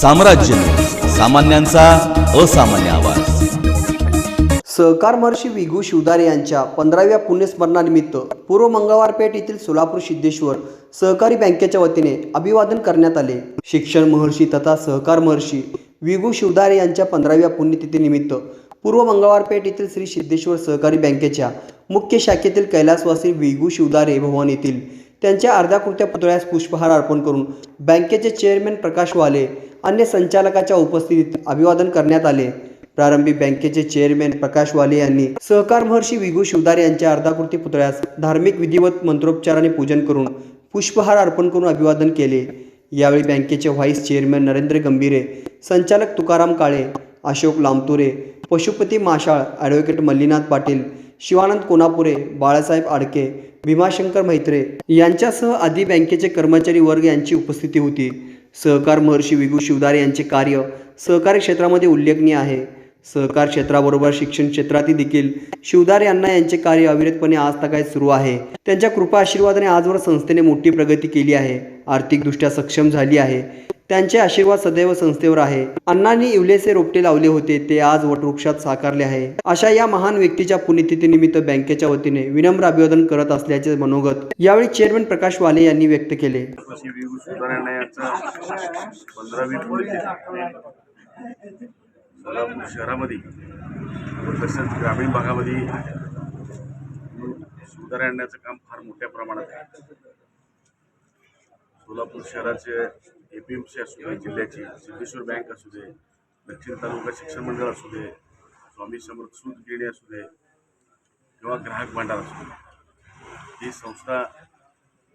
साम्राज्य. सामान्यांचा असामान्य आवाज. सहकार महर्षी विगू शिवदारे यांच्या पंधराव्या पुण्यस्मरणानिमित्त पूर्व मंगळवारपेठ येथील सोलापूर सिद्धेश्वर सहकारी बँकेच्या वतीने अभिवादन करण्यात आले. शिक्षण महर्षी तथा सहकार महर्षी विगू शिवदारे यांच्या पंधराव्या पुण्यतिथीनिमित्त पूर्व मंगळवारपेठ येथील श्री सिद्धेश्वर सहकारी बँकेच्या मुख्य शाखेतील कैलासवासी विगू शिवदारे भवन येथील त्यांच्या अर्धाकृत्या पुतळ्यास पुष्पहार अर्पण करून बँकेचे चेअरमॅन प्रकाश वाले अन्य संचालकाच्या उपस्थितीत अभिवादन करण्यात आले. प्रारंभी बँकेचे चेअरमॅन प्रकाश वाले यांनी सहकार महर्षी विगू शिवदार यांच्या अर्धाकृती पुतळ्यास धार्मिक विधिवत मंत्रोपचाराने पूजन करून पुष्पहार अर्पण करून अभिवादन केले. यावेळी बँकेचे व्हाईस चेअरमॅन नरेंद्र गंभीरे संचालक तुकाराम काळे अशोक लांबतुरे पशुपती माशाळ ॲडव्होकेट मल्लीनाथ पाटील शिवानंद कोनापुरे बाळासाहेब आडके भीमाशंकर मैत्रे यांच्यासह आदी बँकेचे कर्मचारी वर्ग यांची उपस्थिती होती. सहकार महर्षी विगू शिवदारे यांचे कार्य सहकारी क्षेत्रामध्ये उल्लेखनीय आहे. सहकार क्षेत्राबरोबर शिक्षण क्षेत्रातही देखील शिवदारे यांना यांचे कार्य अविरतपणे आज तकाय सुरू आहे. त्यांच्या कृपा आशीर्वादाने आजवर संस्थेने मोठी प्रगती केली आहे. आर्थिकदृष्ट्या सक्षम झाली आहे. त्यांचे आशीर्वाद सदैव संस्थेवर आहे. अण्णांनी इवलेसे रोपटे लावले होते ते आज वटवृक्षात साकारले आहे. अशा या महान व्यक्तीच्या पुण्यतिथीनिमित्त बँकेच्या वतीने विनम्र अभिवादन करत असल्याचे मनोगत यावेळी चेअरमन प्रकाश वाले यांनी व्यक्त केले. सोलापूर शहरामध्ये तसंच ग्रामीण भागामध्ये काम फार मोठ्या प्रमाणात आहे. सोलापूर शहराचे ए पी एम सी असू दे जिल्ह्याची सिद्धेश्वर बँक असू दे दक्षिण तालुका शिक्षण मंडळ असू दे स्वामी समर्थ सूत गिरणी असू दे किंवा ग्राहक भांडार असू दे ही संस्था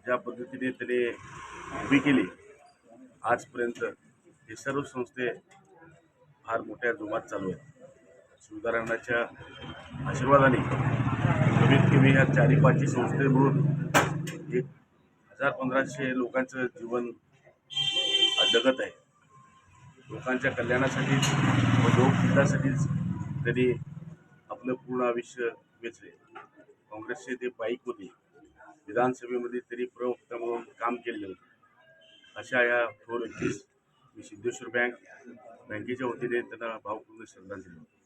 ज्या पद्धतीने त्याने उभी केली आजपर्यंत हे सर्व संस्थे फार मोठ्या जोमात चालू आहेत. सुधारणाच्या आशीर्वादाने कमीत कमी ह्या चारी पाचही संस्थे मिळून एक हजार पंधराशे लोकांचं जीवन जगत आहे. लोकांच्या कल्याणासाठीच व लोकहितासाठीच त्यांनी आपलं पूर्ण आयुष्य वेचले. काँग्रेसचे ते बाईक होते. विधानसभेमध्ये तरी प्रवक्ता म्हणून काम केले होते. अशा या थोर व्यक्तीस मी सिद्धेश्वर बँक बँकेच्या वतीने त्यांना भावपूर्ण श्रद्धांजली देतो